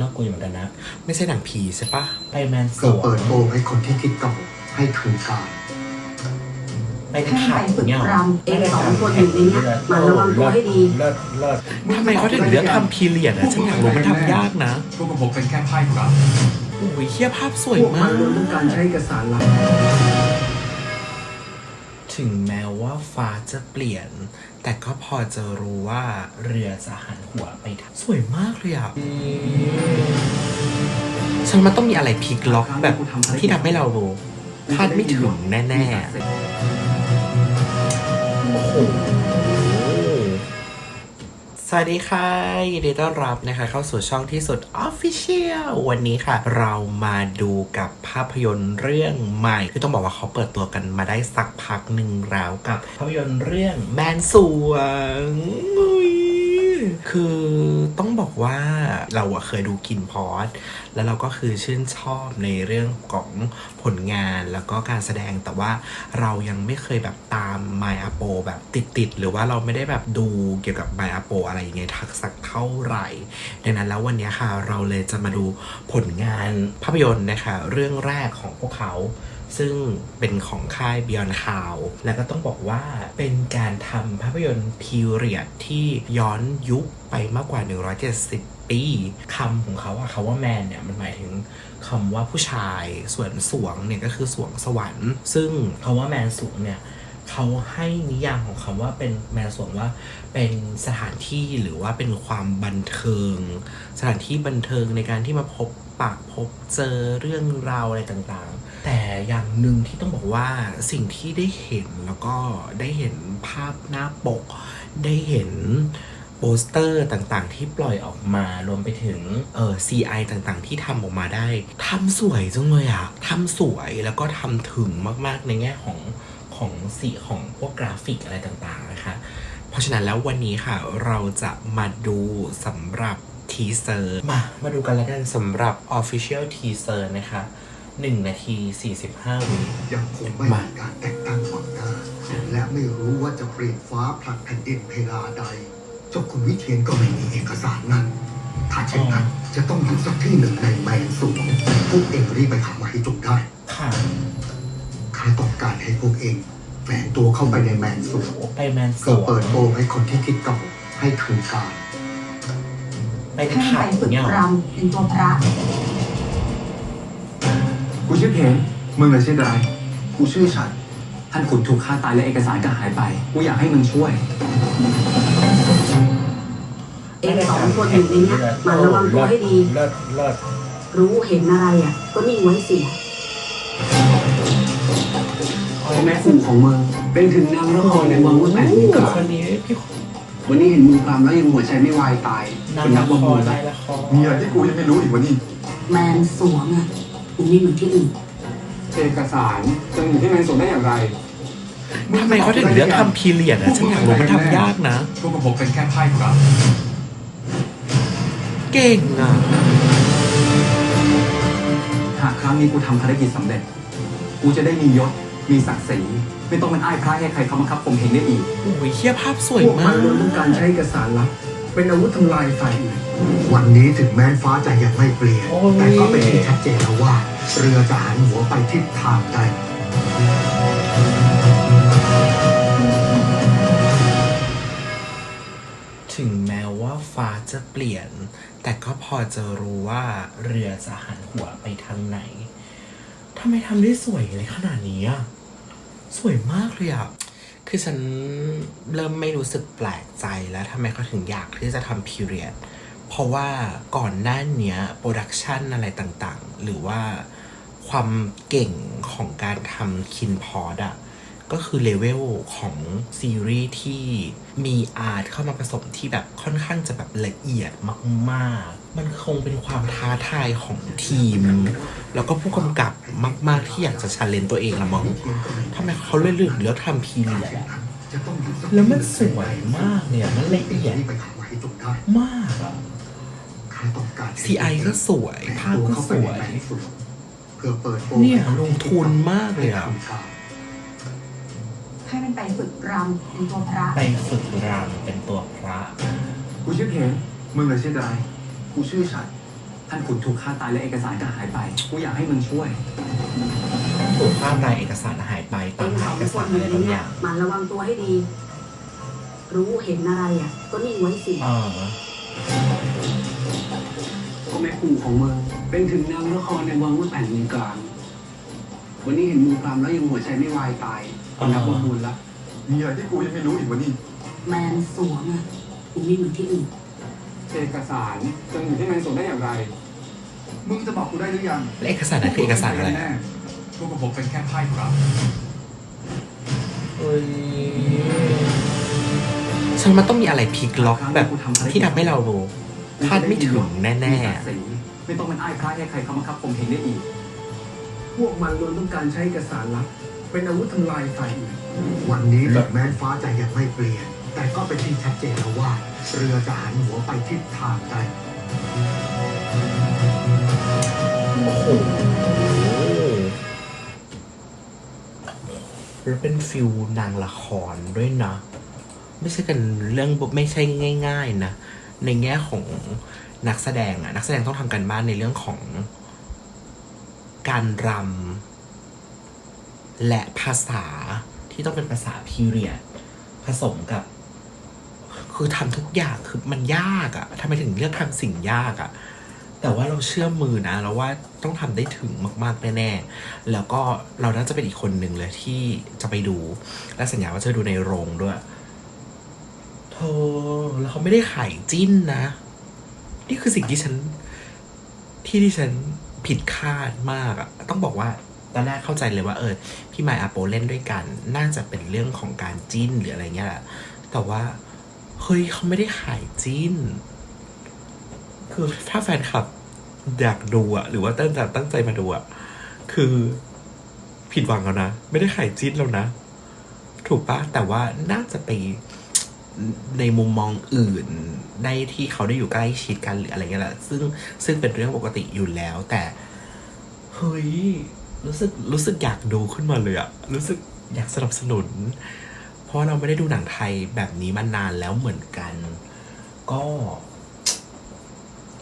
น่ากลัวอยู่เหมือนกันนะ ไม่ใช่หนังผีใช่ปะไปแมนสเพื่อวเปิงดโปงให้คนที่คิดเก่าให้คืนการไปให้ขัไปบฝึกเนี่ยหรอรำเองสองคนอยู่ในเนี้ยหมันระวังตัวให้ดี เลิศเลิศทำไมเขาถึงเลือกทำพีเรียดอะฉันอยากรู้มันทำยากนะพวกกับผมเป็นแค่ไพ่ครับโอ้ยเฮียภาพสวยพวกมัมานก ล้วนต้องการใช้เอกสารลับ ถึงแม้ว่าฟ้าจะเปลี่ยน แต่ก็พอจะรู้ว่าเรือจะหันหัวไปทางสวยมากเลยอะฉันมันต้องมีอะไรพลิกล็อกแบบที่ทำให้เรารู้คาดไม่ถึงแน่ๆ โอ้โห สวัสดีค่ะยินดีต้อนรับนะคะ เข้าสู่ช่องที่สุด Official วันนี้ค่ะ เรามาดูกับภาพยนตร์เรื่องใหม่ คือต้องบอกว่าเขาเปิดตัวกันมาได้สักพักหนึ่งแล้วกับ ภาพยนตร์เรื่องแมนสวง คือต้องบอกว่าเราอะเคยดูกินพอดแล้วเราก็คือชื่นชอบในเรื่องของผลงานแล้วก็การแสดงแต่ว่าเรายังไม่เคยแบบตาม My a p o แบบติดๆ หรือว่าเราไม่ได้แบบดูเกี่ยวกับ My a p o อะไรอย่างเงี้ยทักสักเท่าไหร่ ดังนั้นแล้ววันนี้ค่ะเราเลยจะมาดูผลงานภาพยนตร์นะคะเรื่องแรกของพวกเขา ซึ่งเป็นของค่าย Beyond c o w แล้วก็ต้องบอกว่าเป็นการทำภาพยนตร์พีเรียดที่ย้อนยุคไปมากกว่า 170 ปีคำของเขาอะคาว่าแมนเนี่ยมันหมายถึงคำว่าผู้ชายส่วนสวงเนี่ยก็คือสวงสวรรค์ ซึ่งคาว่าแมนสูงเนี่ย เขาให้นิยามของคำว่าเป็นแมนสวงว่าเป็นสถานที่หรือว่าเป็นความบันเทิง สถานที่บันเทิงในการที่มาพบปะพบเจอเรื่องราวอะไรต่างๆ แต่อย่างหนึ่งที่ต้องบอกว่าสิ่งที่ได้เห็นแล้วก็ได้เห็นภาพหน้าปก ได้เห็นโปสเตอร์ต่างๆ ที่ปล่อยออกมารวมไปถึงเออ CI ต่างๆ ที่ทำออกมาได้ทำสวยจังเลยอะทำสวยแล้วก็ทำถึงมากๆในแง่ของ ของสีของพวกกราฟิกอะไรต่างๆนะคะ เพราะฉะนั้นแล้ววันนี้ค่ะเราจะมาดูสำหรับทีเซอร์มามาดูกันแล้วกันสำหรับ Official Teaser นะคะ 1 นาที 45 วิยังคงไม่มีการแต่งตั้งฝังหน้า และไม่รู้ว่าจะเปลี่ยนฟ้าผลัดแผ่นดินเพลาใดเจ้าคุณวิเทียนก็ไม่มีเอกสารนั้น ถ้าเช่นนั้นจะต้องอยู่สักที่หนึ่งในแมนสูงพวกเองรีบไปหามาให้จงได้ ค่ะข้าต้องการให้พวกเองแฝงตัวเข้าไปในแมนสูงไปแมนสเพื่อวงเปิดโปงให้คนที่คิดเก่าให้คืนการ ไปให้ขัไปบฝึกเนี่ยหรอรำเป็นตัวพระ กูชื่อเพนมึงเลยชื่ออะไรกูชื่อฉัดท่านขุนถูกฆ่าตายและเอกสารก็หายไป กูอยากให้มึงช่วย เองสองคนอยู่ในเนี้ยหมันระวังตัวให้ดี เลิศเลิศรู้เห็นอะไรอะ ก็นิ่งไว้เสีย แม่คู่ของเมือง เป็นถึงนางนครในเมืองเมื่อแปดปีก่อนคนนี้พี่วันนี้เห็นมือปรามแล้วยังหัวใจไม่วายตายนาเป็นนัละกคบำรุรงไปนายละครมีอะไรที่กูยังไม่รู้อีกวะนี่แมนสวงอะมันไม่เหมือนที่อื่นเอกสารจะอยู่ที่แมนส่งได้อย่างไรทำไมเขาถึงเลือกทำพีเรียดอะฉันอยากรู้มันทำยากนะ พวกกับผมเป็นแค่ไพ่ครับเก่งอะ หากครั้งนี้กูทำภารกิจสำเร็จ กูจะได้มียศ มีศักดิ์ศรีไม่ต้องเป็นอ้ายพระให้ใครเขาบังคับผมเห็นได้อีกโอ้ยเฮียภาพสวยพวกมามันกล้วนต้องการใช้เอกสารลับเป็นอาวุธทำลายฝ่ายอื่นวันนี้ถึงแม้นฟ้าจะยังไม่เปลี่ยน โอ้ย แต่ก็เป็นที่ชัดเจนแล้วว่า เรือจะหันหัวไปทิศทางใด ถึงแม้ว่าฟ้าจะเปลี่ยน แต่ก็พอจะรู้ว่าเรือจะหันหัวไปทางไหนทำไมทำได้สวยเลยขนาดนี้อะ สวยมากเลยอะคือฉันเริ่มไม่รู้สึกแปลกใจแล้วทำไมเขาถึงอยากที่จะทำพีเรียด เพราะว่าก่อนหน้านี้โปรดักชันอะไรต่างๆ หรือว่าความเก่งของการทำคินพอดอะ ก็คือเลเวลของซีรีส์ที่มีอาร์ตเข้ามาผสมที่แบบค่อนข้างจะแบบละเอียดมากๆ มันคงเป็นความท้าทายของทีม แล้วก็ผู้กำกับมาก ๆ ที่อยากจะชันเลนตัวเองละมั้งทำไมเขาเลือกเลือกแล้วทำพีเรียดแล้วมันสวยมากเนี่ย มันละเอียดมาให้จงได้มากอะข้าต้อก็สวย ภาพก็สวย เนี่ยลงทุนมากเลยอะ ให้คืนการให้มันไปฝึกรำเป็นตัวพระไปฝึกรำเป็นตัวพระกูชื่อเพนมึงเลยชื่ออะไรกูชื่อฉัดท่านขุนถูกฆ่าตายและเอกสารก็หายไป กูอยากให้มึงช่วย ถูกภาพรายเอกสารหายไปเอตามงหาสองเอกคสารนอะไรในบางอเนี่ยย่างมันระวังตัวให้ดี รู้เห็นอะไรอะ ก็นิ่งไว้สิเออพ่อแม่ครูของเมืองเป็นถึงนางนครในเมืองเมื่อแผ่นดินกลาง วันนี้เห็นมือพรามแล้วยังหัวใจไม่วายตาย ก็นับว่าบุญละมีอะไรที่กูยังไม่รู้อีกวะนี่แมนสวงอะกูไม่เหมือนที่อื่นเอกสารจะอยู่ที่แมนส่งได้อย่างไร มึงจะบอกกูได้หรือยังและเอกสารนั้นคือเอกสารอะไรแน่พวกกับผมเป็นแค่ไพ่ครับเฮ้ยฉันมันต้องมีอะไรพลิกล็อกแบบที่ทำให้เราคาดไม่ถึงแน่มีศักดิ์ศรีไม่ต้องเป็นอ้ายพระให้ใครเขามาคับผมเห็นได้อีก พวกมันล้วนต้องการใช้เอกสารลับ เป็นอาวุธทำลายฝ่ายอื่นวันนี้ถึงแม้ฟ้าจะยังไม่เปลี่ยน แต่ก็เป็นที่ชัดเจนแล้วว่า เรือจะหันหัวไปทิศทางใดๆโอ้โหแล้วเป็นฟิลนางละครด้วยนะ ไม่ใช่กันเรื่องไม่ใช่ง่าย ๆ นะ ในแง่ของนักแสดงอะนักแสดงต้องทำกันบ้านในเรื่องของการรำ และภาษาที่ต้องเป็นภาษาพีเรียดผสมกับ คือทำทุกอย่างคือมันยากอะทำไมถึงเลือกทำสิ่งยากอะแต่ว่าเราเชื่อมือนะเราว่าต้องทำได้ถึงมาก ๆ แน่ๆแล้วก็เราน่าจะเป็นอีกคนหนึ่งเลยที่จะไปดู และสัญญาว่าจะดูในโรงด้วยเธอแล้วเขาไม่ได้ขายจิ้นนะ นี่คือสิ่งที่ฉัน ที่ที่ฉันผิดคาดมากอะต้องบอกว่า ตอนแรกเข้าใจเลยว่าเออพี่ไมค์อาโปเล่นด้วยกัน น่าจะเป็นเรื่องของการจิ้นหรืออะไรเงี้ยแหละแต่ว่าเฮ้ยเขาไม่ได้ขายจิ้น คือถ้าแฟนคลับอยากดูอะหรือว่าตั้งใจตั้งใจมาดูอะคือผิดหวังแล้วนะ ไม่ได้ขายจิ้นแล้วนะ ถูกปะแต่ว่าน่าจะไปในมุมมองอื่นได้ที่เขาได้อยู่ใกล้ชิดกันหรืออะไรเงี้ยแหละซึ่งซึ่งเป็นเรื่องปกติอยู่แล้ว แต่ เฮ้ย รู้สึกรู้สึกอยากดูขึ้นมาเลยอะรู้สึกอยากสนับสนุน เพราะเราไม่ได้ดูหนังไทยแบบนี้มานานแล้วเหมือนกัน ก็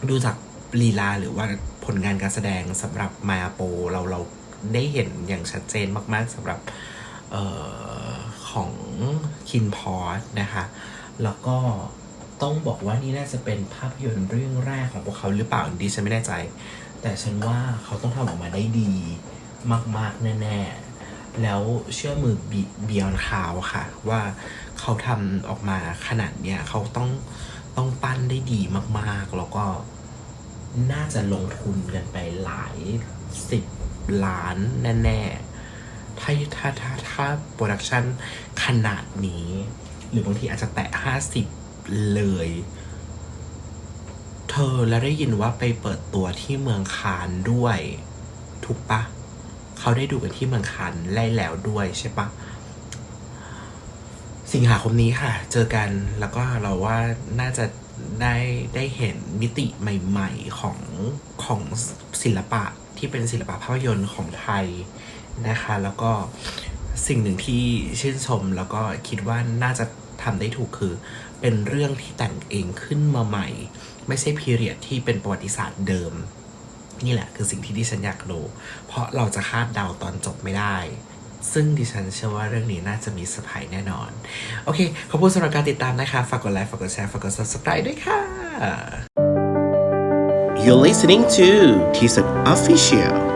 ดูจากลีลาหรือว่าผลงานการแสดงสำหรับมาโป เราเราได้เห็นอย่างชัดเจนมาก ๆสำหรับออของคินพอสนะคะ แล้วก็ต้องบอกว่านี่น่าจะเป็นภาพยนตร์เรื่องแรกของพวกเขาหรือเปล่าดิฉันไม่แน่ใจ แต่ฉันว่าเขาต้องทำออกมาได้ดี มากๆ แน่ๆ แล้วเชื่อมือเบียอนคาวค่ะ ว่าเขาทำออกมาขนาดเนี้ยเขาต้องต้องปั้นได้ดีมากๆ แล้วก็น่าจะลงทุนกันไปหลายสิบล้านแน่ๆ ถ้าถ้าถ้าถ้าโปรดักชันขนาดนี้ หรือบางทีอาจจะแตะห้าสิบเลย เธอแล้วได้ยินว่าไปเปิดตัวที่เมืองคานด้วย ถูกปะ เขาได้ดูกันที่เมืองคานไล่แล้วด้วยใช่ปะสิงหาคมนี้ค่ะ เจอกันแล้วก็เราว่าน่าจะได้ได้เห็นมิติใหม่ ๆของของศิลปะที่เป็นศิลปะภาพยนตร์ของไทยนะคะ แล้วก็สิ่งหนึ่งที่ชื่นชมแล้วก็คิดว่าน่าจะทำได้ถูกคือ เป็นเรื่องที่แต่งเองขึ้นมาใหม่ ไม่ใช่พีเรียดที่เป็นประวัติศาสตร์เดิม นี่แหละคือสิ่งที่ดิฉันอยากรู้ เพราะเราจะคาดเดาตอนจบไม่ได้ ซึ่งดิฉันเชื่อว่าเรื่องนี้น่าจะมีเซอร์ไพรส์แน่นอน โอเค ขอบคุณสำหรับการติดตามนะคะ ฝากกดไลค์ ฝากกดแชร์ ฝากกด subscribe ด้วยค่ะ You're listening to T-Set Official